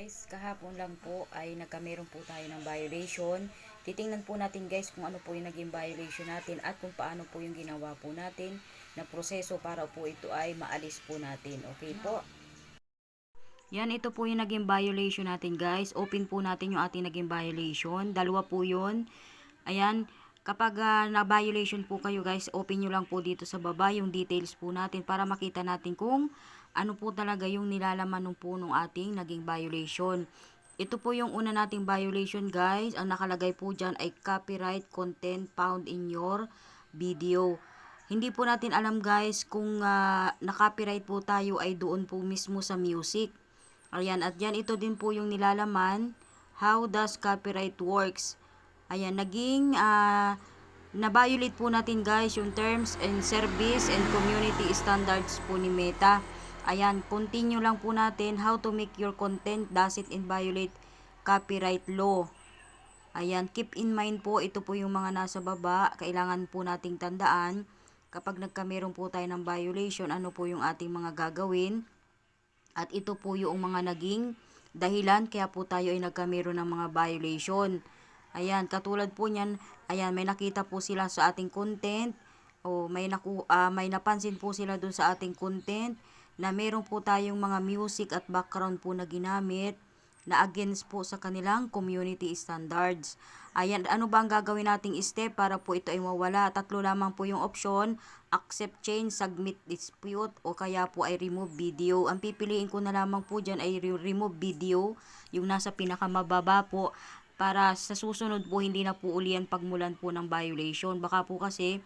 guys, kahapon lang po ay nagkameron po tayo ng violation. Titingnan po natin guys kung ano po yung naging violation natin at kung paano po yung ginawa po natin na proseso para po ito ay maalis po natin. Okay po? Yan, ito po yung naging violation natin guys. Open po natin yung ating naging violation. Dalawa po yun. Ayan, kapag ah, na-violation po kayo guys, open nyo lang po dito sa baba yung details po natin para makita natin kung ano po talaga yung nilalaman ng po nung ating naging violation. Ito po yung una nating violation guys. Ang nakalagay po dyan ay copyright content found in your video. Hindi po natin alam guys kung ah, na-copyright po tayo ay doon po mismo sa music. Ayan, at yan ito din po yung nilalaman. How does copyright works? Ayan, naging ah, na-violate po natin guys yung terms and service and community standards po ni Meta. Ayan, continue lang po natin how to make your content does it inviolate copyright law. Ayan, keep in mind po, ito po yung mga nasa baba. Kailangan po nating tandaan kapag nagkameron po tayo ng violation, ano po yung ating mga gagawin. At ito po yung mga naging dahilan kaya po tayo ay nagkameron ng mga violation. Ayan, katulad po niyan, ayan, may nakita po sila sa ating content o may naku, ah, may napansin po sila dun sa ating content na meron po tayong mga music at background po na ginamit na against po sa kanilang community standards. Ayan, ano ba ang gagawin nating step para po ito ay mawala? Tatlo lamang po yung option, accept change, submit dispute, o kaya po ay remove video. Ang pipiliin ko na lamang po dyan ay re- remove video, yung nasa pinakamababa po, para sa susunod po hindi na po ulian pagmulan po ng violation. Baka po kasi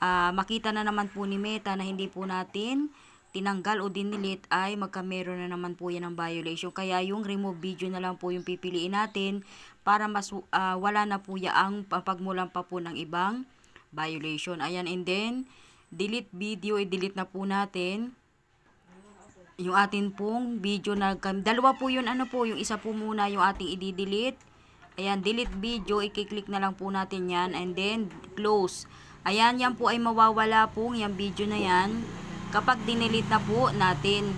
ah, makita na naman po ni Meta na hindi po natin tinanggal o dinilit ay magkameron na naman po yan ng violation. Kaya yung remove video na lang po yung pipiliin natin para mas ah, wala na po yaang pagmulan pa po ng ibang violation. Ayan, and then delete video, i-delete na po natin yung atin pong video na dalawa po yun ano po yung isa po muna yung ating i-delete ayan delete video i-click na lang po natin yan and then close ayan yan po ay mawawala po yung video na yan kapag dinelete na po natin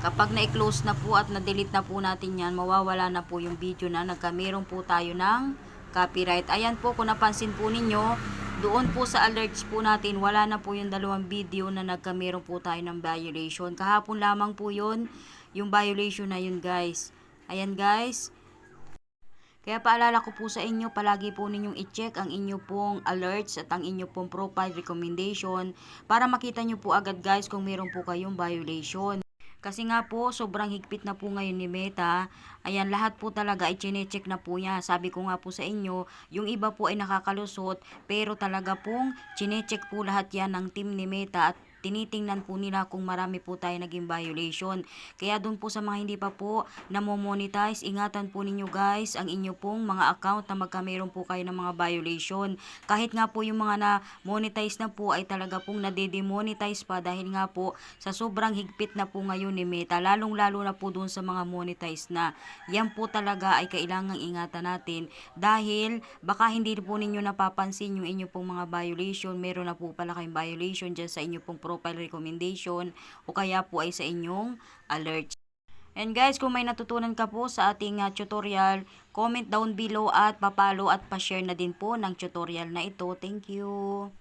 kapag na-close na po at na-delete na po natin yan mawawala na po yung video na nagkameron po tayo ng copyright ayan po kung napansin po ninyo doon po sa alerts po natin, wala na po yung dalawang video na nagkameron po tayo ng violation. Kahapon lamang po yun, yung violation na yun guys. Ayan guys. Kaya paalala ko po sa inyo, palagi po ninyong i-check ang inyo pong alerts at ang inyo pong profile recommendation para makita nyo po agad guys kung meron po kayong violation. Kasi nga po, sobrang higpit na po ngayon ni Meta. Ayan, lahat po talaga ay chinecheck na po niya. Sabi ko nga po sa inyo, yung iba po ay nakakalusot, pero talaga pong chinecheck po lahat yan ng team ni Meta at tinitingnan po nila kung marami po tayo naging violation. Kaya doon po sa mga hindi pa po namo-monetize, ingatan po ninyo guys ang inyo pong mga account na magkameron po kayo ng mga violation. Kahit nga po yung mga na-monetize na po ay talaga pong nade-demonetize pa dahil nga po sa sobrang higpit na po ngayon ni Meta, lalong-lalo na po doon sa mga monetize na. Yan po talaga ay kailangang ingatan natin dahil baka hindi po ninyo napapansin yung inyo pong mga violation, meron na po pala kayong violation dyan sa inyo pong profile recommendation o kaya po ay sa inyong alerts. And guys, kung may natutunan ka po sa ating uh, tutorial, comment down below at papalo at pa-share na din po ng tutorial na ito. Thank you!